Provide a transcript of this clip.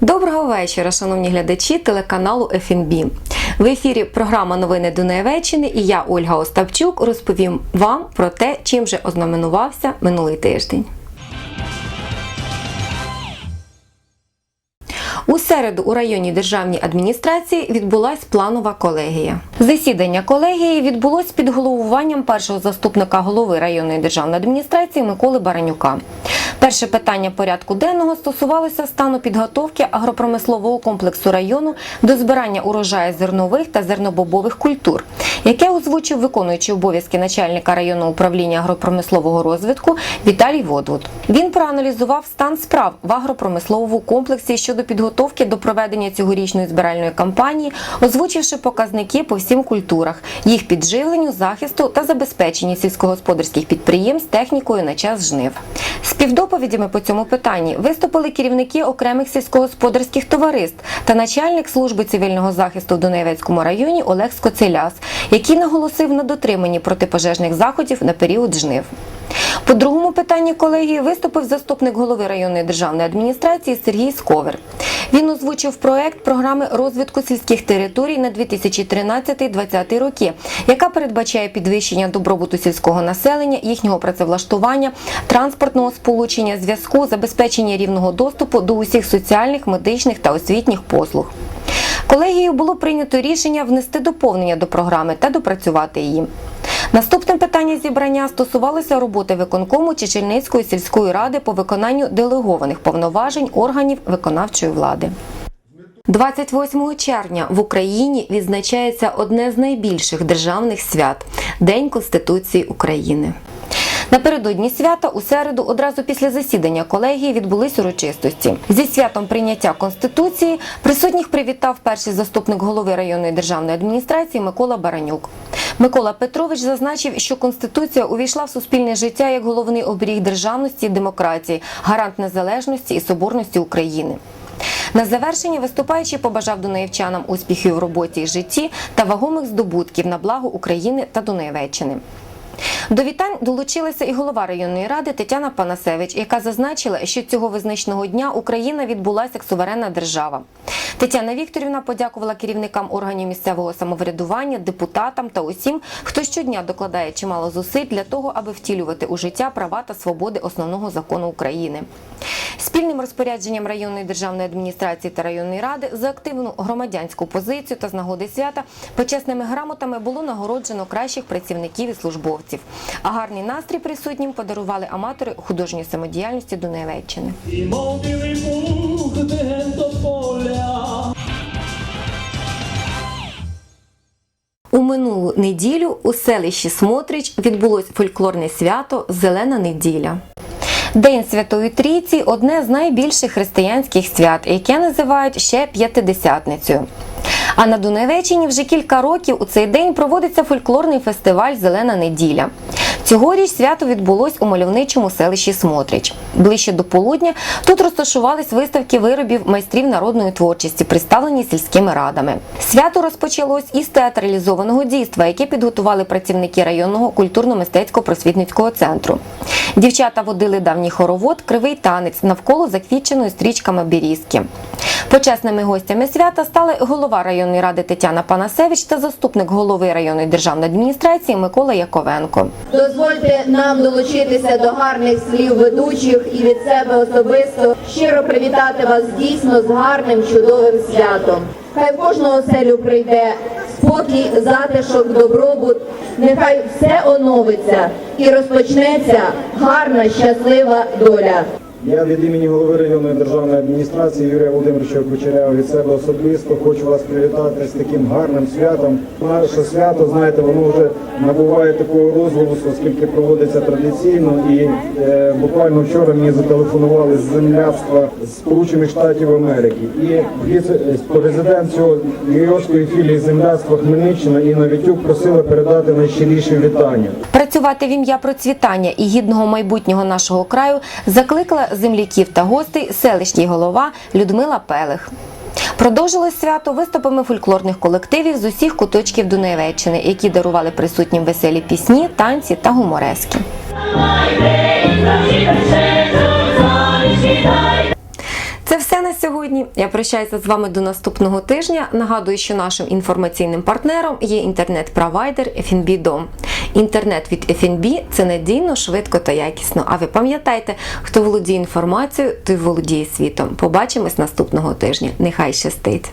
Доброго вечора, шановні глядачі телеканалу ФНБ. В ефірі програма Новини Дунаєвеччини і я, Ольга Остапчук, розповім вам про те, чим же ознаменувався минулий тиждень. У середу у районній державній адміністрації відбулась планова колегія. Засідання колегії відбулось під головуванням першого заступника голови районної державної адміністрації Миколи Баранюка. Перше питання порядку денного стосувалося стану підготовки агропромислового комплексу району до збирання урожаю зернових та зернобобових культур, яке озвучив виконуючий обов'язки начальника районного управління агропромислового розвитку Віталій Водвуд. Він проаналізував стан справ в агропромисловому комплексі щодо підготовки до проведення цьогорічної збиральної кампанії, озвучивши показники по всім культурах, їх підживленню, захисту та забезпеченні сільськогосподарських підприємств технікою на час жнив. Співдоповідями по цьому питанні виступили керівники окремих сільськогосподарських товариств та начальник служби цивільного захисту в Донецькому районі Олег Скоцеляс, який наголосив на дотриманні протипожежних заходів на період жнив. По другому питанні колегії виступив заступник голови районної державної адміністрації Сергій Сковер. Він озвучив проект програми розвитку сільських територій на 2013-2020 роки, яка передбачає підвищення добробуту сільського населення, їхнього працевлаштування, транспортного сполучення, зв'язку, забезпечення рівного доступу до усіх соціальних, медичних та освітніх послуг. Колегією було прийнято рішення внести доповнення до програми та допрацювати її. Наступне питання зібрання стосувалося роботи виконкому Чечельницької сільської ради по виконанню делегованих повноважень органів виконавчої влади. 28 червня в Україні відзначається одне з найбільших державних свят День Конституції України. Напередодні свята у середу, одразу після засідання колегії, відбулись урочистості. Зі святом прийняття конституції присутніх привітав перший заступник голови районної державної адміністрації Микола Баранюк. Микола Петрович зазначив, що конституція увійшла в суспільне життя як головний оберіг державності і демократії, гарант незалежності і соборності України. На завершення виступаючий побажав дунаївчанам успіхів в роботі і житті та вагомих здобутків на благо України та Дунаєвеччини. До вітань долучилася і голова районної ради Тетяна Панасевич, яка зазначила, що цього визначного дня Україна відбулася як суверенна держава. Тетяна Вікторівна подякувала керівникам органів місцевого самоврядування, депутатам та усім, хто щодня докладає чимало зусиль для того, аби втілювати у життя права та свободи основного закону України. Спільним розпорядженням районної державної адміністрації та районної ради за активну громадянську позицію та з нагоди свята почесними грамотами було нагороджено кращих працівників і службовців. А гарний настрій присутнім подарували аматори художньої самодіяльності поля. У минулу неділю у селищі Смотрич відбулось фольклорне свято Зелена неділя. День Святої Трійці одне з найбільших християнських свят, яке називають ще п'ятидесятницею. А на Дунайвеччині вже кілька років у цей день проводиться фольклорний фестиваль Зелена неділя. Цьогоріч свято відбулось у мальовничому селищі Смотрич. Ближче до полудня тут розташувались виставки виробів майстрів народної творчості, представлені сільськими радами. Свято розпочалось із театралізованого дійства, яке підготували працівники районного культурно-мистецького просвітницького центру. Дівчата водили давній хоровод, кривий танець навколо заквітченої стрічками бірізки. Почесними гостями свята стали голова районної ради Тетяна Панасевич та заступник голови районної державної адміністрації Микола Яковенко. Дозвольте нам долучитися до гарних слів ведучих і від себе особисто щиро привітати вас дійсно з гарним чудовим святом. Хай кожного оселю прийде спокій, затишок, добробут. Нехай все оновиться і розпочнеться гарна, щаслива доля. Я від імені голови районної державної адміністрації Юрія Володимировича Кучерява від себе особисто хочу вас привітати з таким гарним святом. Наше свято, знаєте, воно вже набуває такого розголосу, оскільки проводиться традиційно. І е, буквально вчора мені зателефонували з земляцтва з Сполучених Штатів Америки. І віце- президент цього Нью-Йоркської філії земляцтва Хмельниччина Інна Вітюк просила передати найщиріші вітання. Працювати в ім'я процвітання і гідного майбутнього нашого краю закликала земляків та гостей селищній голова Людмила Пелих. Продовжилось свято виступами фольклорних колективів з усіх куточків Дунаєвеччини, які дарували присутнім веселі пісні, танці та гуморески. Це все на сьогодні. Я прощаюся з вами до наступного тижня. Нагадую, що нашим інформаційним партнером є інтернет-провайдер FNB Дом. Інтернет від FNB – це надійно, швидко та якісно. А ви пам'ятайте, хто володіє інформацією, той володіє світом. Побачимось наступного тижня. Нехай щастить!